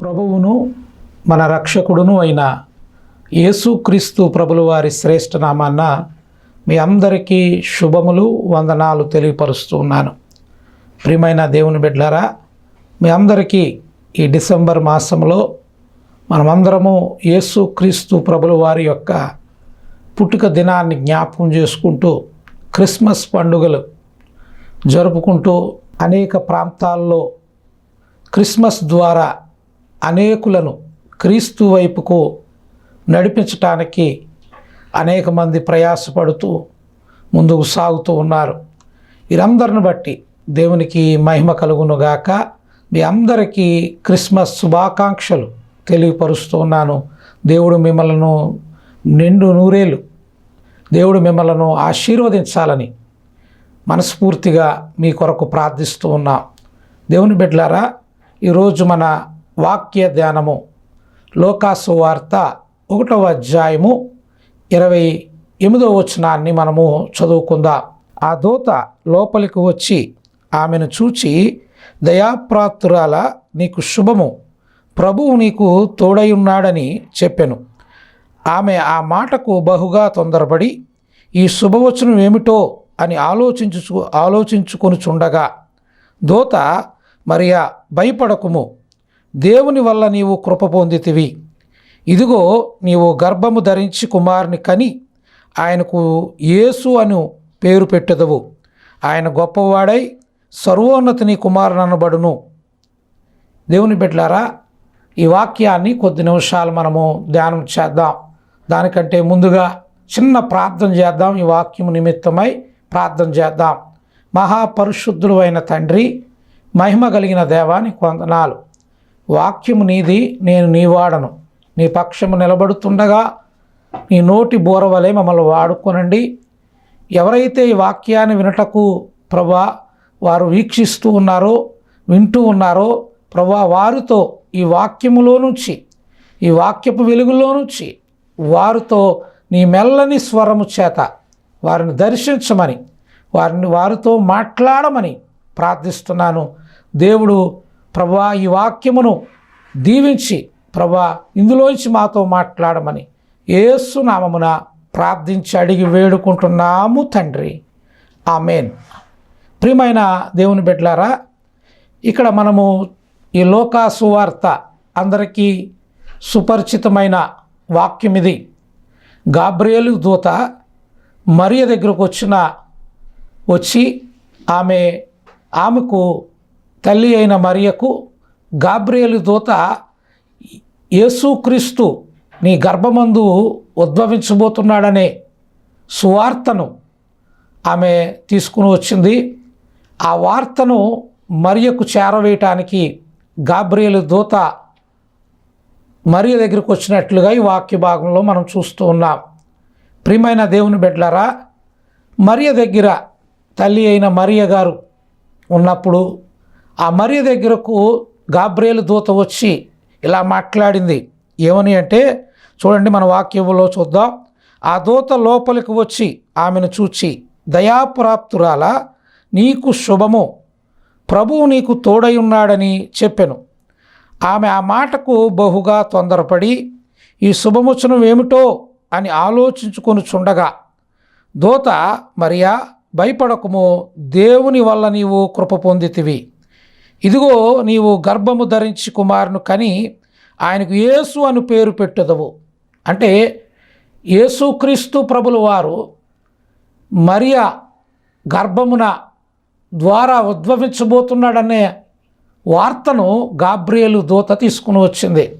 ప్రభువును మన రక్షకుడును అయిన యేసుక్రీస్తు ప్రభులవారి శ్రేష్ఠ నామాన్న మీ అందరికీ శుభములు వందనాలు తెలియపరుస్తున్నాను ప్రియమైన దేవుని బిడ్డలారా మీ అందరికీ ఈ డిసెంబర్ మాసంలో మనమందరము యేసుక్రీస్తు ప్రభుల వారి యొక్క పుట్టుక దినాన్ని జ్ఞాపకం చేసుకుంటూ క్రిస్మస్ పండుగలు జరుపుకుంటూ అనేక ప్రాంతాల్లో క్రిస్మస్ ద్వారా అనేకులను క్రీస్తు వైపుకు నడిపించటానికి అనేక మంది ప్రయాసపడుతూ ముందుకు సాగుతూ ఉన్నారు. వీరందరిని బట్టి దేవునికి మహిమ కలుగునుగాక. మీ అందరికీ క్రిస్మస్ శుభాకాంక్షలు తెలియపరుస్తూ ఉన్నాను. దేవుడు మిమ్మలను నిండు నూరేలు దేవుడు మిమ్మలను ఆశీర్వదించాలని మనస్ఫూర్తిగా మీ కొరకు ప్రార్థిస్తూ ఉన్నాం. దేవుని బిడ్డలారా ఈరోజు మన వాక్య ధ్యానము లోకాసు వార్త ఒకటవ అధ్యాయము ఇరవై ఎనిమిదో వచనాన్ని మనము చదువుకుందాం. ఆ దూత లోపలికి వచ్చి ఆమెను చూచి దయాప్రాతురాల నీకు శుభము. ప్రభువు నీకు తోడై ఉన్నాడని చెప్పెను. ఆమె ఆ మాటకు బహుగా తొందరపడి ఈ శుభవచనం ఏమిటో? అని ఆలోచించు ఆలోచించుకొని చుండగా దూత మరియా భయపడకుము. దేవుని వల్ల నీవు కృప పొందితివి. ఇదిగో నీవు గర్భము ధరించి కుమారుని కని ఆయనకు యేసు అను పేరు పెట్టెదవు. ఆయన గొప్పవాడై సర్వోన్నతిని కుమారుని అనబడును. దేవుని బిడ్డలారా ఈ వాక్యాన్ని కొద్ది నిమిషాలు మనము ధ్యానం చేద్దాం. దానికంటే ముందుగా చిన్న ప్రార్థన చేద్దాం. ఈ వాక్యం నిమిత్తమై ప్రార్థన చేద్దాం. మహాపరిశుద్ధుడు అయిన తండ్రి మహిమ కలిగిన దేవానికి వందనాలు. వాక్యము నీది నేను నీ వాడను. నీ పక్షము నిలబడుతుండగా నీ నోటి బోరవలే మమ్మల్ని వాడుకొనండి. ఎవరైతే ఈ వాక్యాన్ని వినటకు ప్రభా వారు వీక్షిస్తూ ఉన్నారో వింటూ ఉన్నారో ప్రభా వారితో ఈ వాక్యములో నుంచి ఈ వాక్యపు వెలుగులో నుంచి వారితో నీ మెల్లని స్వరము చేత వారిని దర్శించమని వారిని వారితో మాట్లాడమని ప్రార్థిస్తున్నాను. దేవుడు ప్రభా ఈ వాక్యమును దీవించి ప్రభా ఇందులోంచి మాతో మాట్లాడమని ఏసునామమున ప్రార్థించి అడిగి వేడుకుంటున్నాము తండ్రి. ఆమెన్. ప్రియమైన దేవుని బిడ్డలారా ఇక్కడ మనము ఈ లోకాసువార్త అందరికీ సుపరిచితమైన వాక్యం ఇది. గాబ్రియేలు దూత మరియ దగ్గరకు వచ్చిన వచ్చి ఆమె ఆమెకు తల్లి అయిన మరియకు గాబ్రియేలు దూత యేసుక్రీస్తు నీ గర్భమందు ఉద్భవించబోతున్నాడనే సువార్తను ఆమె తీసుకుని వచ్చింది. ఆ వార్తను మరియకు చేరవేయటానికి గాబ్రియలు దూత మరియ దగ్గరికి వచ్చినట్లుగా ఈ వాక్య భాగంలో మనం చూస్తూ ఉన్నాం. ప్రియమైన దేవుని బిడ్డలారా మరియ దగ్గర తల్లి అయిన మరియ గారు ఉన్నప్పుడు ఆ మరియ దగ్గరకు గాబ్రియలు దూత వచ్చి ఇలా మాట్లాడింది. ఏమని అంటే చూడండి మన వాక్యంలో చూద్దాం. ఆ దూత లోపలికి వచ్చి ఆమెను చూచి దయాప్రాప్తురాల నీకు శుభము. ప్రభువు నీకు తోడై ఉన్నాడని చెప్పెను. ఆమె ఆ మాటకు బహుగా తొందరపడి ఈ శుభముచనం ఏమిటో అని ఆలోచించుకొని చుండగా దూత మరియా భయపడకుము. దేవుని వల్ల నీవు కృప పొందితివి. ఇదిగో నీవు గర్భము ధరించి కుమారును కని ఆయనకు యేసు అని పేరు పెట్టదవు. అంటే యేసుక్రీస్తు ప్రభుల వారు మరియా గర్భమున ద్వారా ఉద్భవించబోతున్నాడనే వార్తను గాబ్రియలు దూత తీసుకుని వచ్చింది.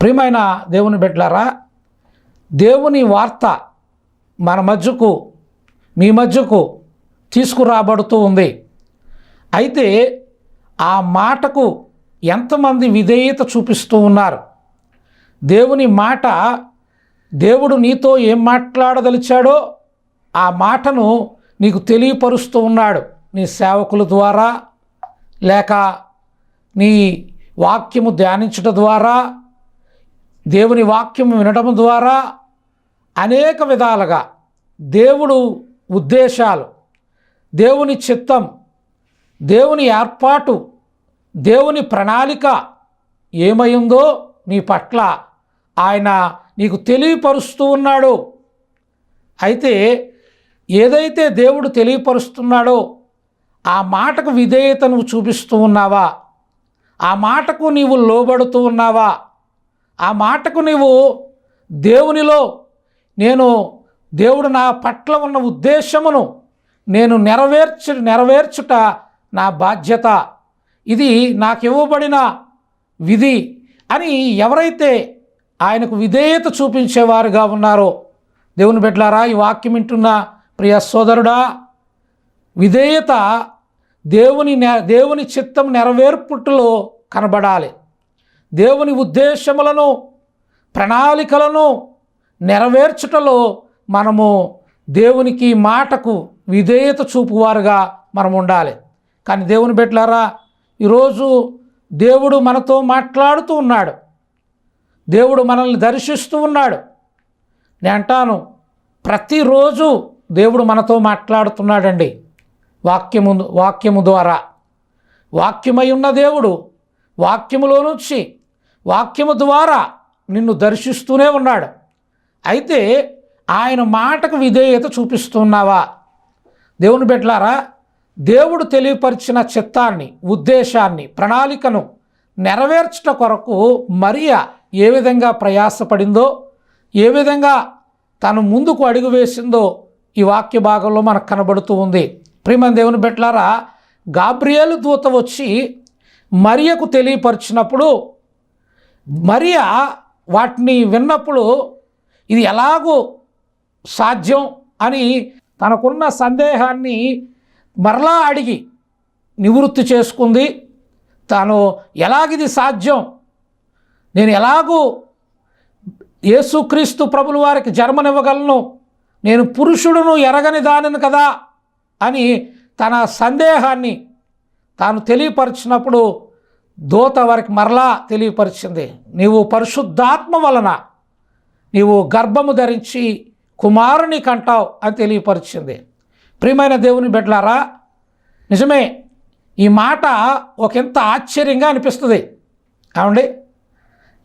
ప్రియమైన దేవుని బిడ్డలారా దేవుని వార్త మన మధ్యకు మీ మధ్యకు తీసుకురాబడుతూ ఉంది. అయితే ఆ మాటకు ఎంతమంది విధేయత చూపిస్తూ ఉన్నారు? దేవుని మాట దేవుడు నీతో ఏం మాట్లాడదలిచాడో ఆ మాటను నీకు తెలియపరుస్తూ ఉన్నాడు నీ సేవకుల ద్వారా లేక నీ వాక్యము ధ్యానించుట ద్వారా దేవుని వాక్యము వినడం ద్వారా అనేక విధాలుగా దేవుడు ఉద్దేశాలు దేవుని చిత్తం దేవుని ఏర్పాటు దేవుని ప్రణాళిక ఏమైందో నీ పట్ల ఆయన నీకు తెలియపరుస్తూ ఉన్నాడు. అయితే ఏదైతే దేవుడు తెలియపరుస్తున్నాడో ఆ మాటకు విధేయత నువ్వు చూపిస్తూ ఉన్నావా? ఆ మాటకు నీవు లోబడుతూ ఉన్నావా? ఆ మాటకు నీవు దేవునిలో నేను దేవుడు నా పట్ల ఉన్న ఉద్దేశమును నేను నెరవేర్చు నెరవేర్చుట నా బాధ్యత. ఇది నాకు ఇవ్వబడిన విధి అని ఎవరైతే ఆయనకు విధేయత చూపించేవారుగా ఉన్నారో దేవుని బిడ్డలారా ఈ వాక్యం వింటున్న ప్రియ సోదరుడా విధేయత దేవుని దేవుని చిత్తం నెరవేర్పుట్లో కనబడాలి. దేవుని ఉద్దేశములను ప్రణాళికలను నెరవేర్చుటలో మనము దేవునికి మాటకు విధేయత చూపువారుగా మనం ఉండాలి కానీ దేవుని బిడ్డలారా ఈరోజు దేవుడు మనతో మాట్లాడుతూ ఉన్నాడు. దేవుడు మనల్ని దర్శిస్తూ ఉన్నాడు. నేను అంటాను ప్రతిరోజు దేవుడు మనతో మాట్లాడుతున్నాడండి. వాక్యము వాక్యము ద్వారా. వాక్యమై ఉన్న దేవుడు వాక్యములో నుంచి వాక్యము ద్వారా నిన్ను దర్శిస్తూనే ఉన్నాడు. అయితే ఆయన మాటకు విధేయత చూపిస్తున్నావా దేవుని బిడ్డలారా దేవుడు తెలియపరిచిన చిత్తాన్ని ఉద్దేశాన్ని ప్రణాళికను నెరవేర్చుట కొరకు మరియా ఏ విధంగా ప్రయాసపడిందో ఏ విధంగా తను ముందుకు అడుగు వేసిందో ఈ వాక్య భాగంలో మనకు కనబడుతూ ఉంది. ప్రియమని దేవుని బిడ్డలారా గాబ్రియేలు దూత వచ్చి మరియకు తెలియపరిచినప్పుడు మరియా వాటిని విన్నప్పుడు ఇది ఎలాగో సాధ్యం అని తనకున్న సందేహాన్ని మరలా అడిగి నివృత్తి చేసుకుంది. తాను ఎలాగిది సాధ్యం? నేను ఎలాగూ యేసుక్రీస్తు ప్రభుల వారికి జన్మనివ్వగలను. నేను పురుషుడును ఎరగని దానిని కదా అని తన సందేహాన్ని తాను తెలియపరిచినప్పుడు దూత వారికి మరలా తెలియపరిచింది. నీవు పరిశుద్ధాత్మ వలన నీవు గర్భము ధరించి కుమారుని కంటావు అని తెలియపరిచింది. ప్రియమైన దేవుని బిడ్డలారా నిజమే ఈ మాట ఒకంత ఆశ్చర్యంగా అనిపిస్తుంది. కావండి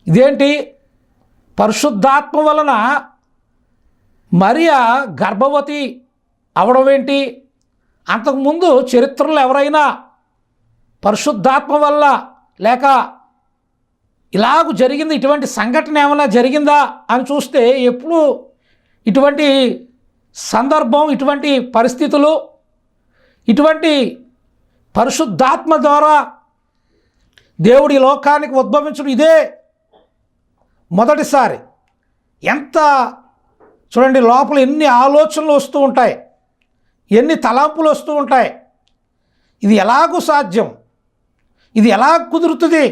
ఇదేంటి? పరిశుద్ధాత్మ వలన మరియా గర్భవతి అవడం ఏంటి? అంతకుముందు చరిత్రలో ఎవరైనా పరిశుద్ధాత్మ వల్ల లేక ఇలాగ జరిగింది ఇటువంటి సంఘటన ఏమైనా జరిగిందా అని చూస్తే ఎప్పుడూ ఇటువంటి సందర్భం ఇటువంటి పరిస్థితులు ఇటువంటి పరిశుద్ధాత్మ ద్వారా దేవుడి లోకానికి ఉద్భవించడం ఇదే మొదటిసారి. ఎంత చూడండి లోపల ఎన్ని ఆలోచనలు వస్తూ ఉంటాయి ఎన్ని తలాంపులు వస్తూ ఉంటాయి. ఇది ఎలాగూ సాధ్యం? ఇది ఎలా కుదురుతుంది?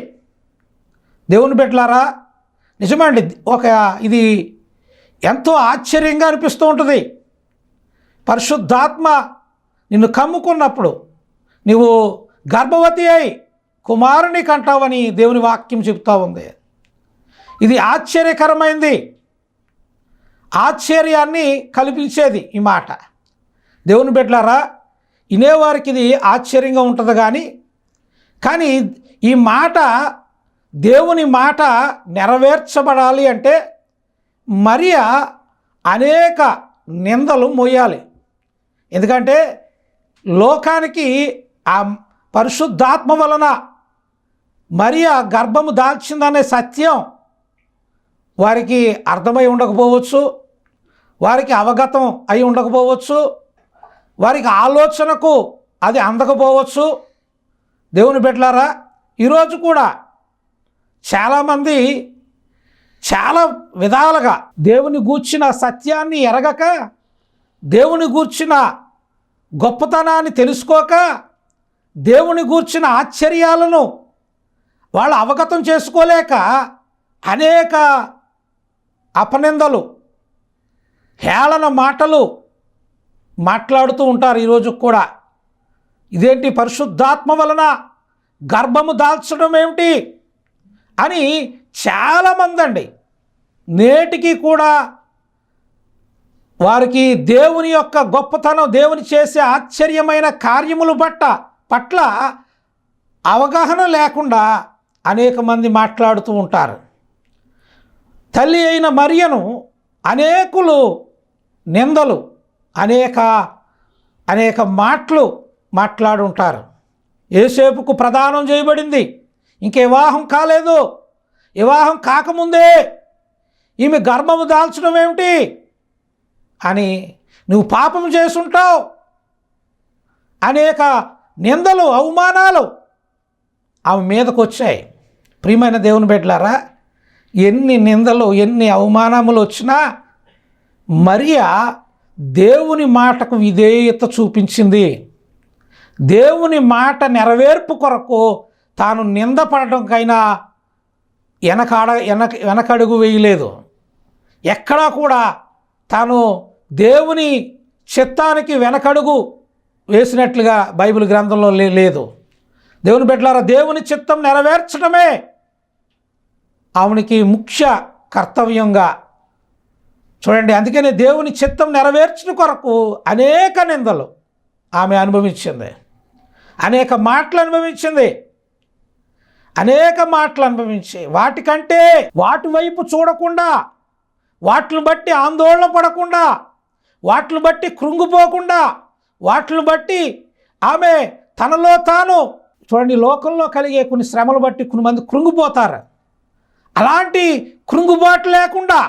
దేవుని బిడ్డలారా నిజమండి ఒక ఇది ఎంతో ఆశ్చర్యంగా అనిపిస్తూ ఉంటుంది. పరిశుద్ధాత్మ నిన్ను కమ్ముకున్నప్పుడు నువ్వు గర్భవతి అయి కుమారుని కంటావని దేవుని వాక్యం చెప్తా ఉంది. ఇది ఆశ్చర్యకరమైంది. ఆశ్చర్యాన్ని కల్పించేది ఈ మాట. దేవుని బిడ్డలారా వినేవారికి ఇది ఆశ్చర్యంగా ఉంటుంది కానీ కానీ ఈ మాట దేవుని మాట నెరవేర్చబడాలి అంటే మరియా అనేక నిందలు మోయాలి. ఎందుకంటే లోకానికి ఆ పరిశుద్ధాత్మ వలన మరియా గర్భము దాల్చిందనే సత్యం వారికి అర్థమై ఉండకపోవచ్చు వారికి అవగతం అయి ఉండకపోవచ్చు వారికి ఆలోచనకు అది అందకపోవచ్చు. దేవుని బిడ్డలారా ఈరోజు కూడా చాలామంది చాలా విధాలుగా దేవుని గూర్చిన సత్యాన్ని ఎరగక దేవుని గూర్చిన గొప్పతనాన్ని తెలుసుకోక దేవుని గూర్చిన ఆశ్చర్యాలను వాళ్ళు అవగతం చేసుకోలేక అనేక అపనిందలు హేళన మాటలు మాట్లాడుతూ ఉంటారు ఈరోజు కూడా. ఇదేంటి? పరిశుద్ధాత్మ వలన గర్భము దాల్చడం ఏమిటి? అని చాలామంది అండి నేటికి కూడా వారికి దేవుని యొక్క గొప్పతనం దేవుని చేసే ఆశ్చర్యమైన కార్యములు బట్ట పట్ల అవగాహన లేకుండా అనేక మంది మాట్లాడుతూ ఉంటారు. తల్లి అయిన మరియను అనేకులు నిందలు అనేక అనేక మాటలు మాట్లాడుంటారు. ఏసేపుకు ప్రదానం చేయబడింది. ఇంక వివాహం కాలేదు. వివాహం కాకముందే. ఈమె గర్భము దాల్చడం ఏమిటి? అని నువ్వు పాపం చేసుంటావు అనేక నిందలు అవమానాలు ఆమె మీదకు వచ్చాయి ప్రియమైన దేవుని బిడ్డలారా ఎన్ని నిందలు ఎన్ని అవమానములు వచ్చినా మరియా దేవుని మాటకు విధేయత చూపించింది. దేవుని మాట నెరవేర్పు కొరకు తాను నిందపడటంకైనా వెనకాడ వెనక వెనకడుగు వేయలేదు. ఎక్కడా కూడా తాను దేవుని చిత్తానికి వెనకడుగు వేసినట్లుగా బైబిల్ గ్రంథంలో లేదు. దేవుని బిడ్డలారా దేవుని చిత్తం నెరవేర్చడమే ఆమెనికి ముఖ్య కర్తవ్యంగా. చూడండి అందుకనే దేవుని చిత్తం నెరవేర్చిన కొరకు అనేక నిందలు ఆమె అనుభవించింది. అనేక మాటలు అనుభవించింది. అనేక మాటలు అనుభవించి వాటికంటే వాటి వైపు చూడకుండా వాటిని బట్టి ఆందోళన పడకుండా వాటిని బట్టి కృంగిపోకుండా వాటిని బట్టి ఆమె తనలో తాను చూడండి లోకంలో కలిగే కొన్ని శ్రమలు బట్టి కొన్ని మంది కృంగిపోతారు. అలాంటి కృంగుబాటు లేకుండా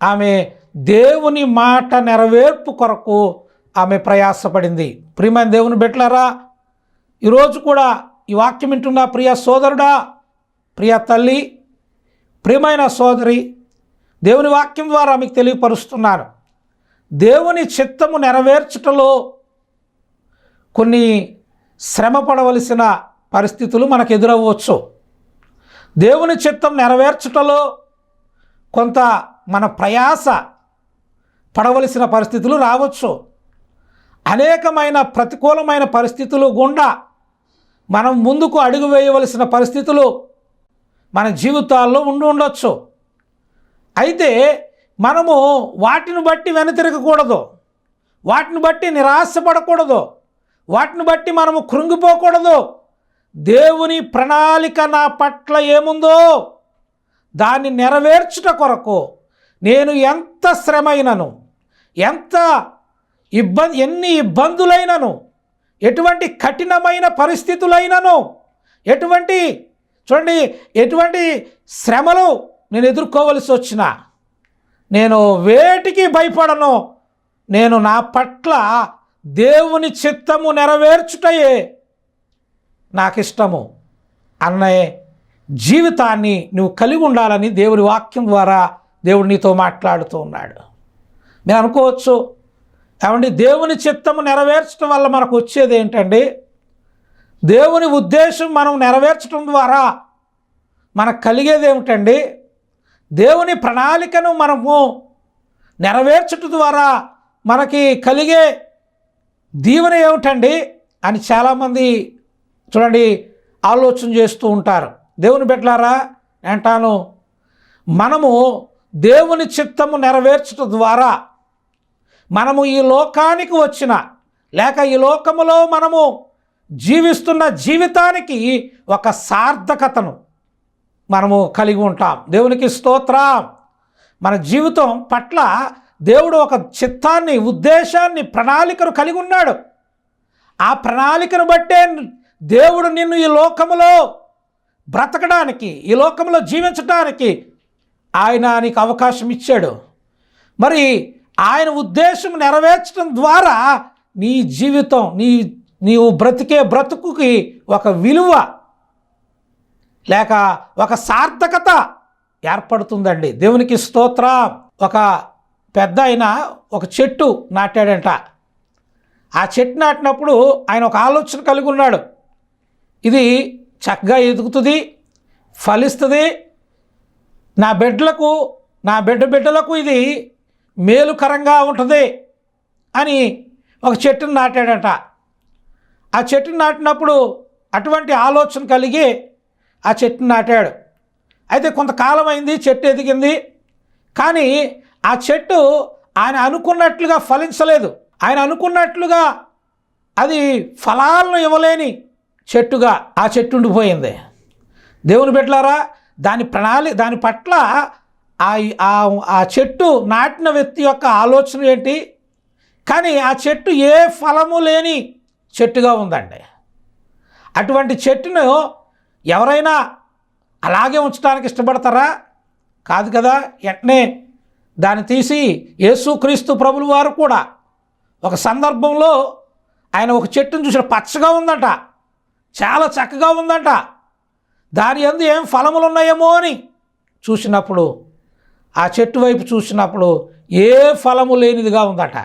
ఆమె దేవుని మాట నెరవేర్పు కొరకు ఆమె ప్రయాసపడింది. ప్రియమైన దేవుని బిడ్డలారా ఈరోజు కూడా ఈ వాక్యం వింటున్న ప్రియ సోదరుడా ప్రియ తల్లి ప్రియమైన సోదరి దేవుని వాక్యం ద్వారా మీకు తెలియపరుస్తున్నాను దేవుని చిత్తము నెరవేర్చుటలో కొన్ని శ్రమ పడవలసిన పరిస్థితులు మనకు ఎదురవ్వచ్చు. దేవుని చిత్తం నెరవేర్చుటలో కొంత మన ప్రయాస పడవలసిన పరిస్థితులు రావచ్చు. అనేకమైన ప్రతికూలమైన పరిస్థితులు గుండా మనం ముందుకు అడుగు వేయవలసిన పరిస్థితులు మన జీవితాల్లో ఉండి ఉండొచ్చు. అయితే మనము వాటిని బట్టి వెనుతిరగకూడదు. వాటిని బట్టి నిరాశపడకూడదు. వాటిని బట్టి మనము కృంగిపోకూడదు. దేవుని ప్రణాళిక నా పట్ల ఏముందో దాన్ని నెరవేర్చుట కొరకు నేను ఎంత శ్రమైనను ఎంత ఇబ్బంది ఎన్ని ఇబ్బందులైనను ఎటువంటి కఠినమైన పరిస్థితులైనను ఎటువంటి చూడండి ఎటువంటి శ్రమలు నేను ఎదుర్కోవలసి వచ్చిన నేను వేటికి భయపడను నేను నా పట్ల దేవుని చిత్తము నెరవేర్చుటయే నాకు ఇష్టము అన్నయ్య జీవితాన్ని నువ్వు కలిగి ఉండాలని దేవుని వాక్యం ద్వారా దేవుడు నీతో మాట్లాడుతూ ఉన్నాడు. నేను అనుకోవచ్చు ఏమండి దేవుని చిత్తము నెరవేర్చడం వల్ల మనకు వచ్చేది ఏంటండి? దేవుని ఉద్దేశం మనం నెరవేర్చడం ద్వారా మనకు కలిగేది ఏమిటండి? దేవుని ప్రణాళికను మనము నెరవేర్చుట ద్వారా మనకి కలిగే దీవెన ఏమిటండి అని చాలామంది చూడండి ఆలోచన చేస్తూ ఉంటారు. దేవుని బిడ్డలారా అంటాను మనము దేవుని చిత్తము నెరవేర్చట ద్వారా మనము ఈ లోకానికి వచ్చిన లేక ఈ లోకములో మనము జీవిస్తున్న జీవితానికి ఒక సార్థకతను మనము కలిగి ఉంటాం. దేవునికి స్తోత్రం. మన జీవితం పట్ల దేవుడు ఒక చిత్తాన్ని ఉద్దేశాన్ని ప్రణాళికను కలిగి ఉన్నాడు. ఆ ప్రణాళికను బట్టే దేవుడు నిన్ను ఈ లోకములో బ్రతకడానికి ఈ లోకంలో జీవించడానికి ఆయన నీకు అవకాశం ఇచ్చాడు. మరి ఆయన ఉద్దేశం నెరవేర్చడం ద్వారా నీ జీవితం నీ నీవు బ్రతికే బ్రతుకుకి ఒక విలువ లేక ఒక సార్థకత ఏర్పడుతుందండి. దేవునికి స్తోత్ర. ఒక పెద్ద ఆయన ఒక చెట్టు నాటాడంట. ఆ చెట్టు నాటినప్పుడు ఆయన ఒక ఆలోచన కలిగి ఉన్నాడు. ఇది చక్కగా ఎదుగుతుంది ఫలిస్తుంది. నా బిడ్డలకు నా బిడ్డ బిడ్డలకు ఇది మేలుకరంగా ఉంటుంది అని ఒక చెట్టును నాటాడంట. ఆ చెట్టును నాటినప్పుడు అటువంటి ఆలోచన కలిగి ఆ చెట్టు నాటాడు. అయితే కొంతకాలం అయింది చెట్టు ఎదిగింది. కానీ ఆ చెట్టు ఆయన అనుకున్నట్లుగా ఫలించలేదు. ఆయన అనుకున్నట్లుగా అది ఫలాలను ఇవ్వలేని చెట్టుగా ఆ చెట్టు ఉండిపోయింది. దేవుని బిడ్డలారా దాని ప్రణాళి దాని పట్ల ఆ చెట్టు నాటిన వ్యక్తి యొక్క ఆలోచన ఏంటి? కానీ ఆ చెట్టు ఏ ఫలము లేని చెట్టుగా ఉందండి. అటువంటి చెట్టును ఎవరైనా అలాగే ఉంచడానికి ఇష్టపడతారా? కాదు కదా వెంటనే దాన్ని తీసి యేసుక్రీస్తు ప్రభులు వారు కూడా ఒక సందర్భంలో ఆయన ఒక చెట్టును చూసిన పచ్చగా ఉందట చాలా చక్కగా ఉందట. దాని ఎందు ఏం ఫలములు ఉన్నాయేమో అని చూసినప్పుడు ఆ చెట్టు వైపు చూసినప్పుడు ఏ ఫలము లేనిదిగా ఉందట.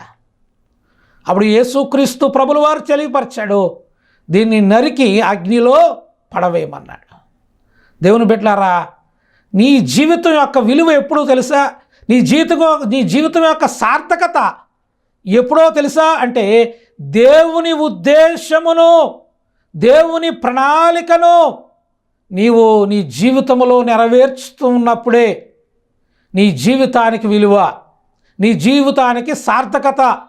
అప్పుడు యేసుక్రీస్తు ప్రభులు వారు తెలియపరిచాడు దీన్ని నరికి అగ్నిలో పడవేయమన్నాడు. దేవుని బిడ్డలారా నీ జీవితం యొక్క విలువ ఎప్పుడో తెలుసా? నీ జీవితం నీ జీవితం యొక్క సార్థకత ఎప్పుడో తెలుసా? అంటే దేవుని ఉద్దేశమును దేవుని ప్రణాళికను నీవు నీ జీవితంలో నెరవేర్చుతున్నప్పుడే నీ జీవితానికి విలువ నీ జీవితానికి సార్థకత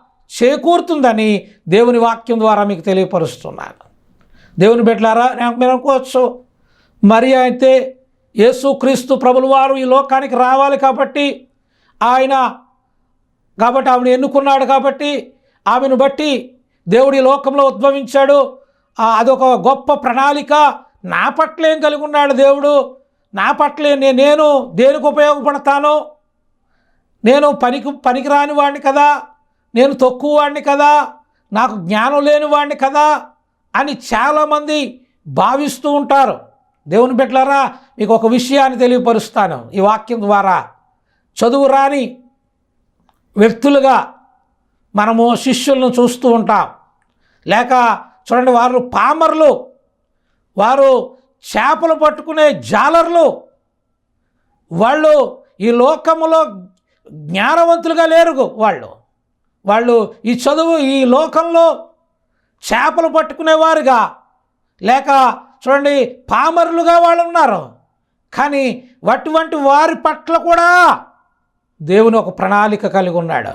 చేకూరుతుందని దేవుని వాక్యం ద్వారా మీకు తెలియపరుస్తున్నాను. దేవుని బిడ్డలారా నాకు మీరు అనుకోవచ్చు మరి అయితే యేసుక్రీస్తు ప్రభులు వారు ఈ లోకానికి రావాలి కాబట్టి ఆయన కాబట్టి ఆమెను ఎన్నుకున్నాడు కాబట్టి ఆమెను బట్టి దేవుడి లోకంలో ఉద్భవించాడు. అదొక గొప్ప ప్రణాళిక. నా పట్లేం కలిగి ఉన్నాడు దేవుడు? నా పట్లే నే- నేను దేనికి ఉపయోగపడతాను? నేను పనికి పనికిరాని వాడిని కదా? నేను తక్కువ వాడిని కదా? నాకు జ్ఞానం లేని వాడిని కదా? అని చాలామంది భావిస్తూ ఉంటారు. దేవుని బిడ్డలారా మీకు ఒక విషయాన్ని తెలియపరుస్తాను. ఈ వాక్యం ద్వారా చదువు రాని వ్యక్తులుగా మనము శిష్యులను చూస్తూ ఉంటాం. లేక చూడండి వారు పామర్లు వారు చేపలు పట్టుకునే జాలర్లు వాళ్ళు ఈ లోకములో జ్ఞానవంతులుగా లేరు వాళ్ళు. వాళ్ళు ఈ చదువు ఈ లోకంలో చేపలు పట్టుకునేవారుగా. లేక చూడండి పామరులుగా వాళ్ళు ఉన్నారు కానీ అటువంటి వారి పట్ల కూడా దేవుని ఒక ప్రణాళిక కలిగి ఉన్నాడు.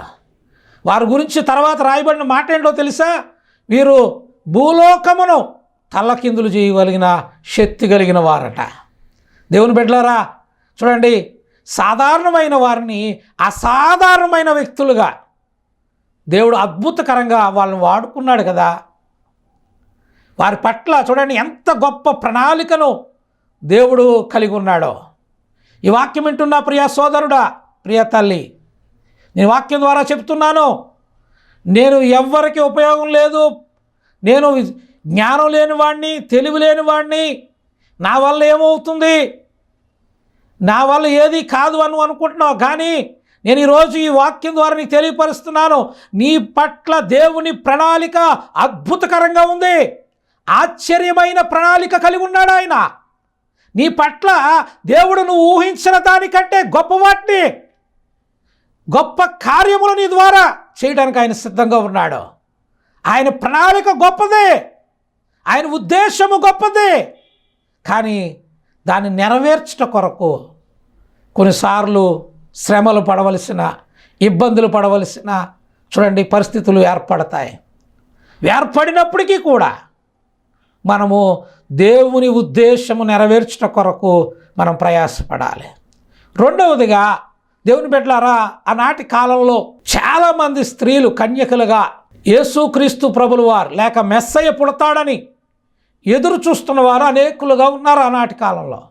వారి గురించి తర్వాత రాయబడిన మాట ఏంటో తెలుసా? వీరు భూలోకమును తల్లకిందులు చేయగలిగిన శక్తి కలిగిన వారట. దేవుని బిడ్డలారా చూడండి సాధారణమైన వారిని అసాధారణమైన వ్యక్తులుగా దేవుడు అద్భుతకరంగా వాళ్ళని వాడుకున్నాడు కదా. వారి పట్ల చూడండి ఎంత గొప్ప ప్రణాళికను దేవుడు కలిగి ఉన్నాడో. ఈ వాక్యం వింటున్నా ప్రియ సోదరుడా ప్రియ తల్లి నేను వాక్యం ద్వారా చెప్తున్నాను నేను ఎవ్వరికి ఉపయోగం లేదు నేను జ్ఞానం లేని వాడిని తెలివి లేని వాడిని నా వల్ల ఏమవుతుంది? నా వల్ల ఏది కాదు అని అనుకుంటున్నావు కానీ నేను ఈరోజు ఈ వాక్యం ద్వారా నీకు తెలియపరుస్తున్నాను నీ పట్ల దేవుని ప్రణాళిక అద్భుతకరంగా ఉంది. ఆశ్చర్యమైన ప్రణాళిక కలిగి ఉన్నాడు ఆయన. నీ పట్ల దేవుడు నువ్వు ఊహించిన దానికంటే గొప్ప వాటిని గొప్ప కార్యములు నీ ద్వారా చేయడానికి ఆయన సిద్ధంగా ఉన్నాడు. ఆయన ప్రణాళిక గొప్పదే. ఆయన ఉద్దేశము గొప్పదే. కానీ దాన్ని నెరవేర్చట కొరకు కొన్నిసార్లు శ్రమలు పడవలసిన ఇబ్బందులు పడవలసిన చూడండి పరిస్థితులు ఏర్పడతాయి. ఏర్పడినప్పటికీ కూడా మనము దేవుని ఉద్దేశము నెరవేర్చట కొరకు మనం ప్రయాసపడాలి. రెండవదిగా దేవుని బిడ్డలారా ఆనాటి కాలంలో చాలామంది స్త్రీలు కన్యకలుగా యేసుక్రీస్తు ప్రభులు వారు లేక మెస్సయ్య పుడతాడని ఎదురు చూస్తున్న వారు అనేకులుగా ఉన్నారు ఆనాటి కాలంలో.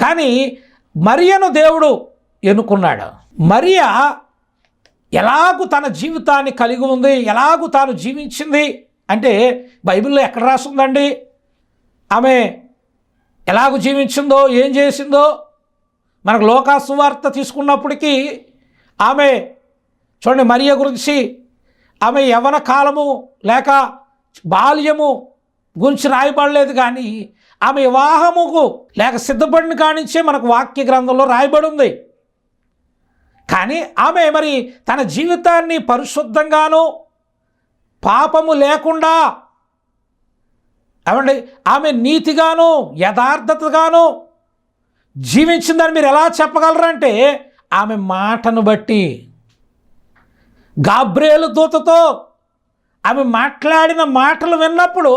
కానీ మరియను దేవుడు ఎన్నుకున్నాడు. మరియ ఎలాగూ తన జీవితాన్ని కలిగి ఉంది ఎలాగూ తాను జీవించింది అంటే బైబిల్లో ఎక్కడ రాస్తుందండి? ఆమె ఎలాగ జీవించిందో ఏం చేసిందో? మనకు లోకాసువార్త తీసుకున్నప్పటికీ ఆమె చూడండి మరియ గురించి ఆమె యవన కాలము లేక బాల్యము గురించి రాయబడలేదు కానీ ఆమె వివాహముకు లేక సిద్ధపడిన కానించే మనకు వాక్య గ్రంథంలో రాయబడి ఉంది కానీ ఆమె మరి తన జీవితాన్ని పరిశుద్ధంగాను పాపము లేకుండా ఏమండి? ఆమె నీతిగాను యథార్థతగాను జీవించిందని మీరు ఎలా చెప్పగలరంటే ఆమె మాటను బట్టి గాబ్రేలు దూతతో ఆమె మాట్లాడిన మాటలు విన్నప్పుడు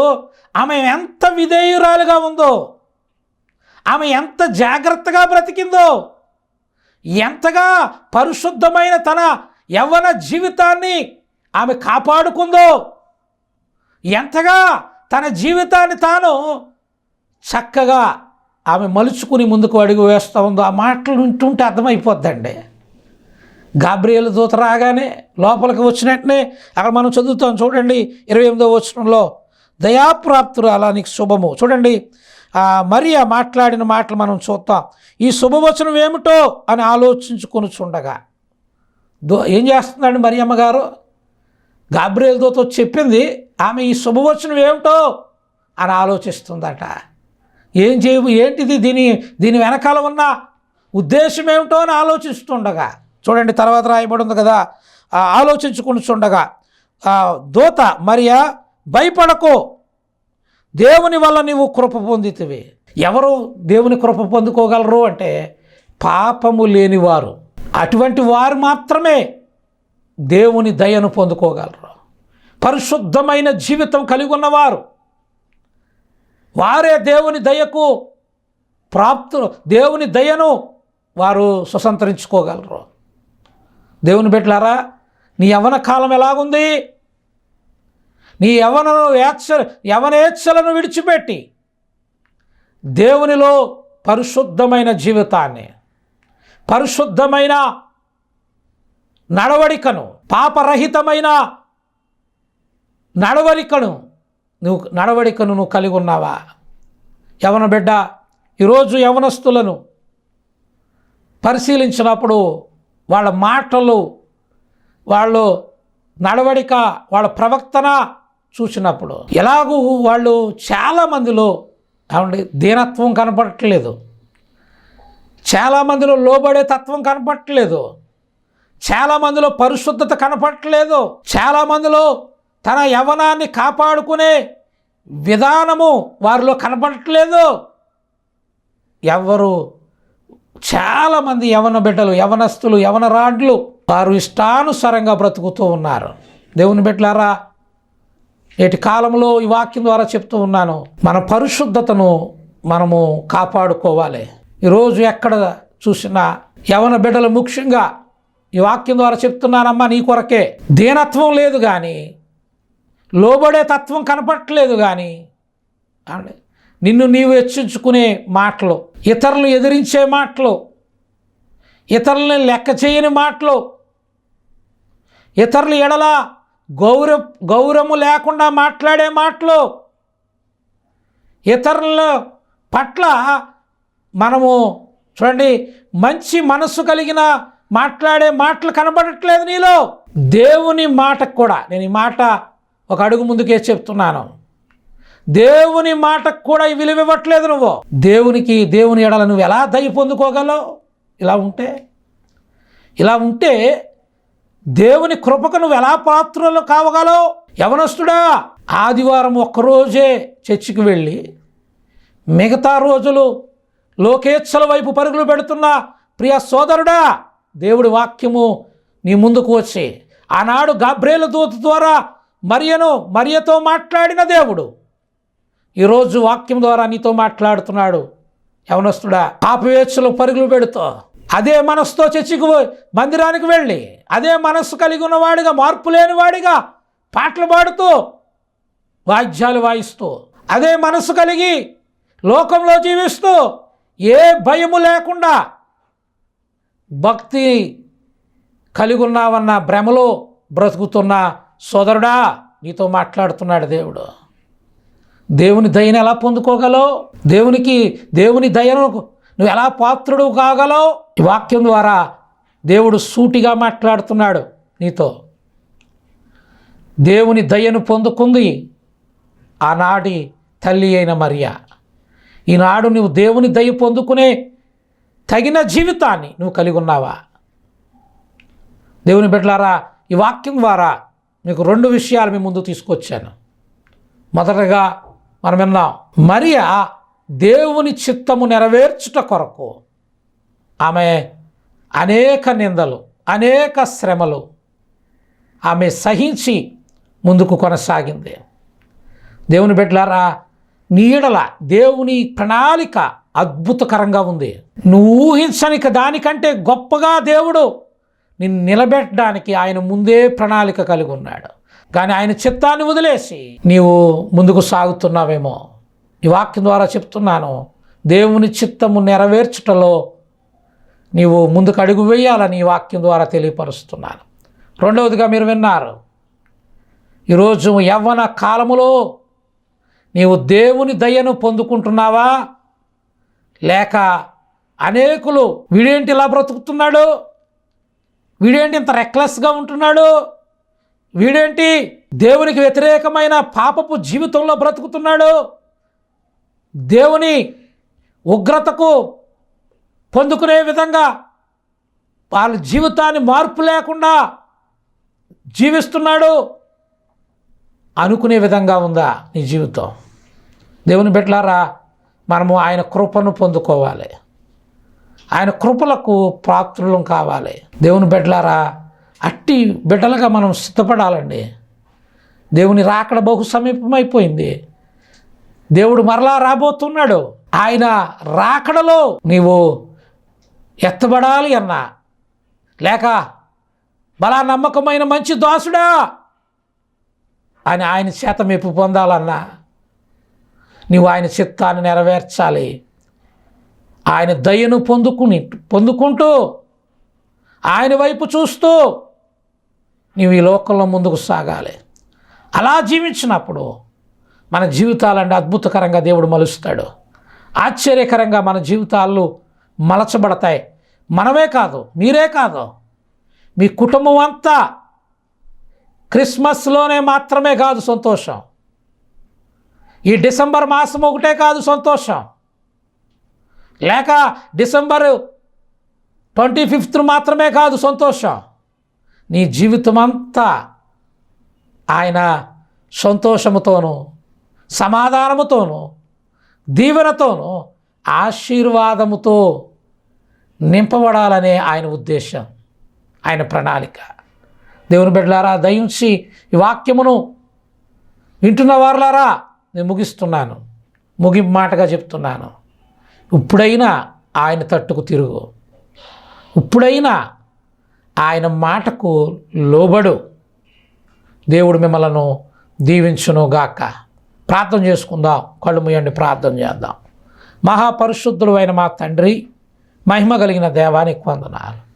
ఆమె ఎంత విధేయురాలుగా ఉందో ఆమె ఎంత జాగ్రత్తగా బ్రతికిందో ఎంతగా పరిశుద్ధమైన తన యవ్వన జీవితాన్ని ఆమె కాపాడుకుందో. ఎంతగా తన జీవితాన్ని తాను చక్కగా ఆమె మలుచుకుని ముందుకు అడుగు వేస్తూ ఉందో ఆ మాటలు వింటుంటే అర్థమైపోద్దండి. గాబ్రియల్ దూత రాగానే లోపలికి వచ్చినట్టునే అక్కడ మనం చదువుతాం చూడండి ఇరవై ఎనిమిదో వచనంలో దయాప్రాప్తురాలా నీకు శుభము. చూడండి ఆ మాట్లాడిన మాటలు మనం చూద్దాం. ఈ శుభవచనం ఏమిటో అని ఆలోచించుకొని చూడగా దో ఏం చేస్తుందండి మరి అమ్మగారు గాబ్రియల్ దూత చెప్పింది ఆమె ఈ శుభవచనం ఏమిటో? అని ఆలోచిస్తుందట. ఏం చేయవు ఏంటిది దీని దీని వెనకాల ఉన్న ఉద్దేశం ఏమిటో అని ఆలోచిస్తుండగా. చూడండి తర్వాత రాయబడి ఉంది కదా ఆలోచించుకుని చూడగా దూత మరియా భయపడకు. దేవుని వల్ల నీవు కృప పొందితివి. ఎవరు దేవుని కృప పొందుకోగలరు అంటే పాపము లేనివారు. అటువంటి వారు మాత్రమే. దేవుని దయను పొందుకోగలరు. పరిశుద్ధమైన జీవితం కలిగి ఉన్నవారు. వారే దేవుని దయకు ప్రాప్తు దేవుని దయను వారు సుసంతరించుకోగలరు దేవుని బిడ్డలారా నీ యవన కాలం ఎలాగుంది? నీ యవనను ఏచ్చ యవనేచ్ఛలను విడిచిపెట్టి దేవునిలో పరిశుద్ధమైన జీవితాన్ని పరిశుద్ధమైన నడవడికను పాపరహితమైన నడవడికను నువ్వు నడవడికను నువ్వు కలిగి ఉన్నావా? యవన బిడ్డ ఈరోజు యవనస్తులను పరిశీలించినప్పుడు వాళ్ళ మాటలు వాళ్ళు నడవడిక వాళ్ళ ప్రవక్తన చూసినప్పుడు ఎలాగూ వాళ్ళు చాలామందిలో ఏమండి దీనత్వం కనపడట్లేదు. చాలామందిలో లోబడే తత్వం కనపడట్లేదు. చాలా మందిలో పరిశుద్ధత కనపడట్లేదు. చాలామందిలో తన యవనాన్ని కాపాడుకునే విధానము వారిలో కనపడట్లేదు. ఎవరు చాలామంది యవన బిడ్డలు యవనస్తులు యవనరాడ్లు వారు ఇష్టానుసారంగా బ్రతుకుతూ ఉన్నారు. దేవుని బిడ్డలారా నేటి కాలంలో ఈ వాక్యం ద్వారా చెప్తూ ఉన్నాను. మన పరిశుద్ధతను మనము కాపాడుకోవాలి. ఈరోజు ఎక్కడ చూసినా యవన బిడ్డలు ముఖ్యంగా ఈ వాక్యం ద్వారా చెప్తున్నానమ్మా నీ కొరకే. దీనత్వం లేదు కానీ లోబడే తత్వం కనపట్లేదు కానీ నిన్ను నీవు హెచ్చించుకునే మాటలు ఇతరులు ఎదిరించే మాటలు ఇతరులని లెక్క చేయని మాటలు ఇతరులు ఎడల గౌర గౌరవము లేకుండా మాట్లాడే మాటలు ఇతరుల పట్ల మనము చూడండి మంచి మనస్సు కలిగిన మాట్లాడే మాటలు కనబడట్లేదు నీలో. దేవుని మాటకు కూడా నేను ఈ మాట ఒక అడుగు ముందుకే చెప్తున్నాను. దేవుని మాటకు కూడా విలువ ఇవ్వట్లేదు నువ్వు. దేవునికి దేవుని ఎడల నువ్వు ఎలా దయ పొందుకోగలవు? ఇలా ఉంటే. ఇలా ఉంటే దేవుని కృపకు నువ్వు ఎలా పాత్రలు కావగలవు? యవనస్తుడా ఆదివారం ఒక్కరోజే చర్చికి వెళ్ళి మిగతా రోజులు లోకేచ్ఛల వైపు పరుగులు పెడుతున్న ప్రియ సోదరుడా దేవుడి వాక్యము నీ ముందుకు వచ్చి. ఆనాడు గాబ్రేల దూత ద్వారా మరియను మరియతో మాట్లాడిన దేవుడు. ఈరోజు వాక్యం ద్వారా నీతో మాట్లాడుతున్నాడు. యవనస్తుడా పాపవేచ్ఛలు పరుగులు పెడుతూ. అదే మనస్సుతో చర్చికి పోయి మందిరానికి వెళ్ళి అదే మనస్సు కలిగి ఉన్నవాడిగా మార్పు లేనివాడిగా పాటలు పాడుతూ వాయిద్యాలు వాయిస్తూ అదే మనస్సు కలిగి లోకంలో జీవిస్తూ ఏ భయము లేకుండా భక్తి కలిగి ఉన్నావన్న భ్రమలో బ్రతుకుతున్న సోదరుడా నీతో మాట్లాడుతున్నాడు దేవుడు. దేవుని దయను ఎలా పొందుకోగలవు? దేవునికి దేవుని దయను నువ్వు ఎలా పాత్రుడు కాగలవు? ఈ వాక్యం ద్వారా దేవుడు సూటిగా మాట్లాడుతున్నాడు నీతో. దేవుని దయను పొందుకుంది ఆనాటి తల్లి అయిన మరియా. ఈనాడు నువ్వు దేవుని దయ పొందుకునే తగిన జీవితాన్ని నువ్వు కలిగి ఉన్నావా? దేవుని బిడ్డలారా ఈ వాక్యం ద్వారా మీకు రెండు విషయాలు మీ ముందు తీసుకొచ్చాను. మొదటగా మనం విన్నాం మరియా దేవుని చిత్తము నెరవేర్చుట కొరకు ఆమె అనేక నిందలు అనేక శ్రమలు ఆమె సహించి ముందుకు కొనసాగింది. దేవుని బిడ్డలారా నీడల దేవుని ప్రణాళిక అద్భుతకరంగా ఉంది. నువ్వు ఊహించని దానికంటే గొప్పగా దేవుడు నిన్ను నిలబెట్టడానికి ఆయన ముందే ప్రణాళిక కలిగి ఉన్నాడు. కానీ ఆయన చిత్తాన్ని వదిలేసి నీవు ముందుకు సాగుతున్నావేమో. ఈ వాక్యం ద్వారా చెప్తున్నాను. దేవుని చిత్తము నెరవేర్చుటలో నీవు ముందుకు అడుగు వేయాలని ఈ వాక్యం ద్వారా తెలియపరుస్తున్నాను. రెండవదిగా మీరు విన్నారు. ఈరోజు యవ్వన కాలములో నీవు దేవుని దయను పొందుకుంటున్నావా? లేక అనేకులు వీడేంటి ఇలా బ్రతుకుతున్నాడు? వీడేంటి ఇంత రెక్లెస్గా ఉంటున్నాడు? వీడేంటి దేవునికి వ్యతిరేకమైన పాపపు జీవితంలో బ్రతుకుతున్నాడు? దేవుని ఉగ్రతకు పొందుకునే విధంగా వాళ్ళ జీవితాన్ని మార్పు లేకుండా జీవిస్తున్నాడు? అనుకునే విధంగా ఉందా నీ జీవితం? దేవుని బిడ్డలారా మనము ఆయన కృపను పొందుకోవాలి. ఆయన కృపలకు పాత్రులం కావాలి. దేవుని బిడ్డలారా అట్టి బిడ్డలుగా మనం సిద్ధపడాలండి. దేవుని రాకడ బహు సమీపమైపోయింది. దేవుడు మరలా రాబోతున్నాడు. ఆయన రాకడలో నీవు ఎత్తబడాలి అన్నా. లేక బలా నమ్మకమైన మంచి దాసుడా. అని ఆయన చేత మెప్పు పొందాలన్నా. నీవు ఆయన చిత్తాన్ని నెరవేర్చాలి. ఆయన దయను పొందుకుని పొందుకుంటూ ఆయన వైపు చూస్తూ నీవు ఈ లోకంలో ముందుకు సాగాలి. అలా జీవించినప్పుడు మన జీవితాలంటే అద్భుతకరంగా దేవుడు మలుస్తాడు. ఆశ్చర్యకరంగా మన జీవితాలు మలచబడతాయి. మనమే కాదు మీరే కాదు. మీ కుటుంబం అంతా క్రిస్మస్లోనే మాత్రమే కాదు సంతోషం. ఈ డిసెంబర్ మాసం ఒకటే కాదు సంతోషం. లేక డిసెంబర్ ట్వంటీ ఫిఫ్త్ మాత్రమే కాదు సంతోషం. నీ జీవితం అంతా ఆయన సంతోషముతోనూ సమాధానముతోనూ దీవెనతోనూ ఆశీర్వాదముతో నింపబడాలనే ఆయన ఉద్దేశం ఆయన ప్రణాళిక. దేవుని బిడ్డలారా దయించి ఈ వాక్యమును వింటున్న వారులారా నేను ముగిస్తున్నాను. ముగింపు మాటగా చెప్తున్నాను. ఇప్పుడైనా ఆయన తట్టుకు తిరుగు. ఇప్పుడైనా ఆయన మాటకు లోబడు. దేవుడు మిమ్మలను దీవించును గాక ప్రార్థన చేసుకుందాం. కళ్ళు ముయ్యండి ప్రార్థన చేద్దాం. మహాపరిశుద్ధుడు అయిన మా తండ్రి మహిమ కలిగిన దేవానికి వందనాలు.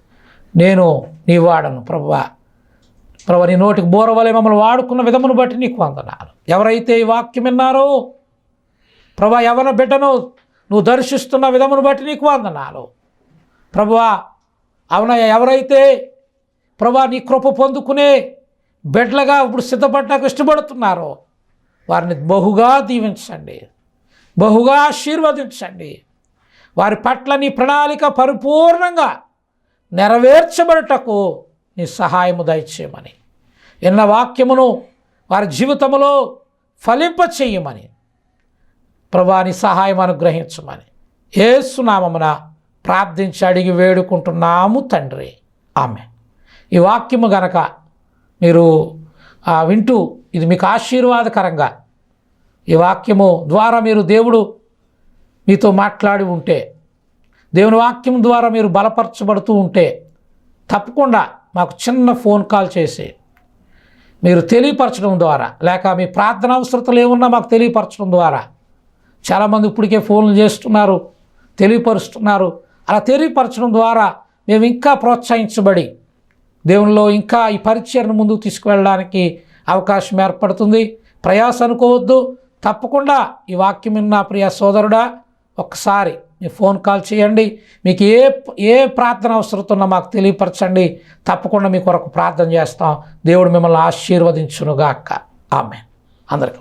నేను నీ వాడను ప్రభువా. ప్రభు నీ నోటికి బోరవలే మమ్మల్ని వాడుకున్న విధమును బట్టి నీకు వందనాలు. ఎవరైతే ఈ వాక్యం విన్నారో ప్రభా ఎవరి బిడ్డను నువ్వు దర్శిస్తున్న విధమును బట్టి నీకు వందనాలు. ప్రభువా అవునయ్య ఎవరైతే ప్రభా నీ కృప పొందుకునే బిడ్డలుగా ఇప్పుడు సిద్ధపడ్డానికి ఇష్టపడుతున్నారో వారిని బహుగా దీవించండి. బహుగా ఆశీర్వదించండి. వారి పట్ల నీ ప్రణాళిక పరిపూర్ణంగా నెరవేర్చబడటకు నీ సహాయము దయచేయమని. ఎన్న వాక్యమును వారి జీవితంలో ఫలింప చెయ్యమని ప్రభాని సహాయం అనుగ్రహించమని. ఏసునామమున ప్రార్థించి అడిగి వేడుకుంటున్నాము తండ్రి. ఆమె ఈ వాక్యము గనక మీరు వింటూ ఇది మీకు ఆశీర్వాదకరంగా ఈ వాక్యము ద్వారా మీరు దేవుడు మీతో మాట్లాడి ఉంటే దేవుని వాక్యం ద్వారా మీరు బలపరచబడుతూ ఉంటే తప్పకుండా మాకు చిన్న ఫోన్ కాల్ చేసి మీరు తెలియపరచడం ద్వారా లేక మీ ప్రార్థన అవసరతలు ఏమున్నా మాకు తెలియపరచడం ద్వారా చాలామంది ఇప్పటికే ఫోన్లు చేస్తున్నారు తెలియపరుస్తున్నారు. అలా తెలియపరచడం ద్వారా మేము ఇంకా ప్రోత్సహించబడి దేవునిలో ఇంకా ఈ పరిచయను ముందుకు తీసుకువెళ్ళడానికి అవకాశం ఏర్పడుతుంది. ప్రయాస అనుకోవద్దు. తప్పకుండా ఈ వాక్యం విన్న ప్రియ సోదరుడా ఒక్కసారి మీ ఫోన్ కాల్ చేయండి. మీకు ఏ ఏ ప్రార్థన అవసరతున్నా మాకు తెలియపరచండి. తప్పకుండా మీ కొరకు ప్రార్థన చేస్తాం. దేవుడు మిమ్మల్ని ఆశీర్వదించునుగాక. ఆమె అందరికీ